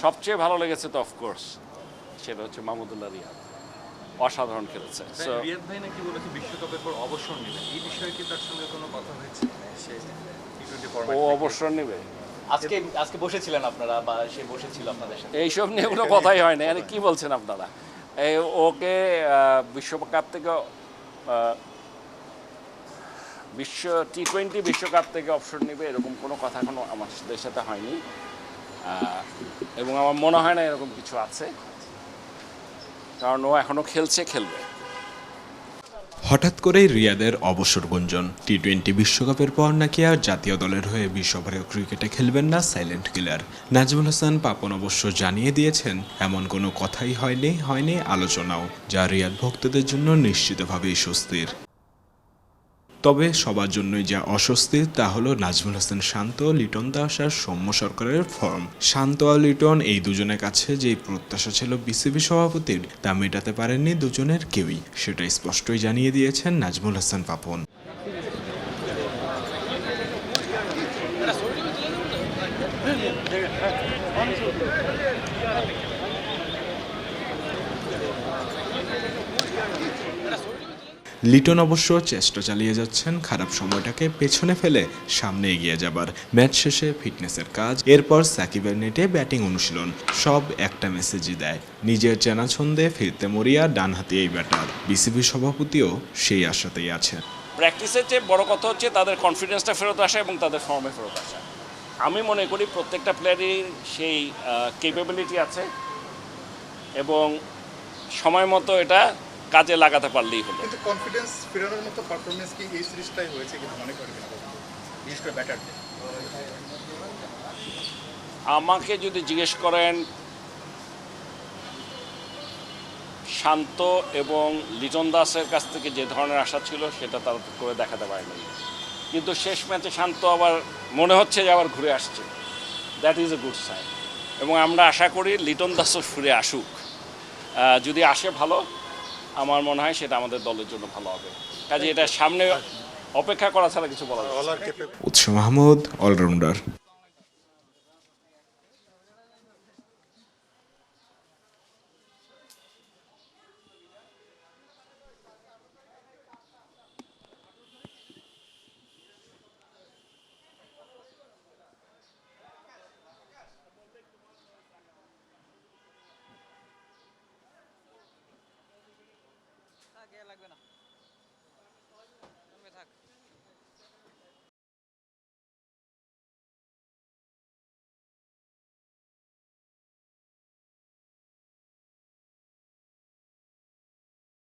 সবচেয়ে ভালো লেগেছে তো অফকোর্স সেটা হচ্ছে মাহমুদুল্লাহ রিয়াদ। অসাধারণ খেলেছে। রিয়াদ ভাই নাকি বলেছে বিশ্বকাপের পর অবসর নেবেন এই বিষয়ে কি তার সঙ্গে কোনো কথা হয়েছে? মানে সে টি টোয়েন্টি ও অবসর নেবে? আজকে আজকে বসেছিলেন আপনারা বা সে বসেছিল আপনাদের সাথে? এইসব নিয়ে কোনো কথাই হয় না আরে কি বলছেন আপনারা? এই ওকে বিশ্বকাপ থেকে আহ, বিশ্ব টি টোয়েন্টি বিশ্বকাপ থেকে অবসর নেবে এরকম কোনো কথা এখনও আমাদের সাথে হয়নি। এবং আমার মনে হয় না এরকম কিছু আছে। কারণ ও এখনও খেলছে, খেলবে। হঠাৎ করেই রিয়াদের অবসর গুঞ্জন। টি টোয়েন্টি বিশ্বকাপের পর নাকি আর জাতীয় দলের হয়ে বিশ্বভারতীয় ক্রিকেটে খেলবেন না সাইলেন্ট কিলার। নাজমুল হাসান পাপন অবশ্য জানিয়ে দিয়েছেন, এমন কোনো কথাই হয়নি হয়নি আলোচনাও, যা রিয়াদ ভক্তদের জন্য নিশ্চিতভাবেই স্বস্তির। তবে সবার জন্যই যা অস্বস্তির তা হলো নাজমুল হাসান শান্ত, লিটন দাস আর সৌম্য সরকারের ফর্ম। শান্ত আর লিটন এই দুজনের কাছে যেই প্রত্যাশা ছিল বিসিবি সভাপতির, তা মেটাতে পারেননি দুজনের কেউই। সেটা স্পষ্টই জানিয়ে দিয়েছেন নাজমুল হাসান পাপন। লিটন অবশ্য চেষ্টা চালিয়ে যাচ্ছেন, খারাপ সময়টাকে পেছনে ফেলে সামনে এগিয়ে যাবার। ম্যাচ শেষে ফিটনেসের কাজ, এরপর সাকিবের নেটে ব্যাটিং অনুশীলন, সব একটা মেসেজই দেয়। নিজের চেনা ছন্দে ফিরতে মরিয়া ডানহাতি এই ব্যাটার বিসিবি সভাপতিও সেই আশাতেই আছেন প্র্যাকটিসের চেয়ে বড় কথা হচ্ছে তাদের কনফিডেন্সটা ফেরত আসা এবং তাদের ফর্মে ফেরত আসা। আমি মনে করি প্রত্যেকটা প্লেয়ারই সেই কেপেবিলিটি আছে এবং সময় মতো এটা কাজে লাগাতে পারলেই হলো। কিন্তু কনফিডেন্স ফেরানোর মতো পারফরমেন্স কি এই সিরিজটাই হয়েছে কিনা মনে কিনা বিশেষ করে ব্যাটারদের আমাকে যদি জিজ্ঞেস করেন শান্ত এবং লিটন দাসের কাছ থেকে যে ধরনের আশা ছিল সেটা তারা করে দেখাতে পারেনি। কিন্তু শেষ ম্যাচে শান্ত আবার মনে হচ্ছে যে আবার ঘুরে আসছে। That is a good sign এবং আমরা আশা করি লিটন দাসও ফিরে আসুক। যদি আসে ভালো আমার মনে হয় সেটা আমাদের দলের জন্য ভালো হবে। কাজে এটা সামনে অপেক্ষা করা ছাড়া কিছু বলা উৎস মাহমুদ, অলরাউন্ডার।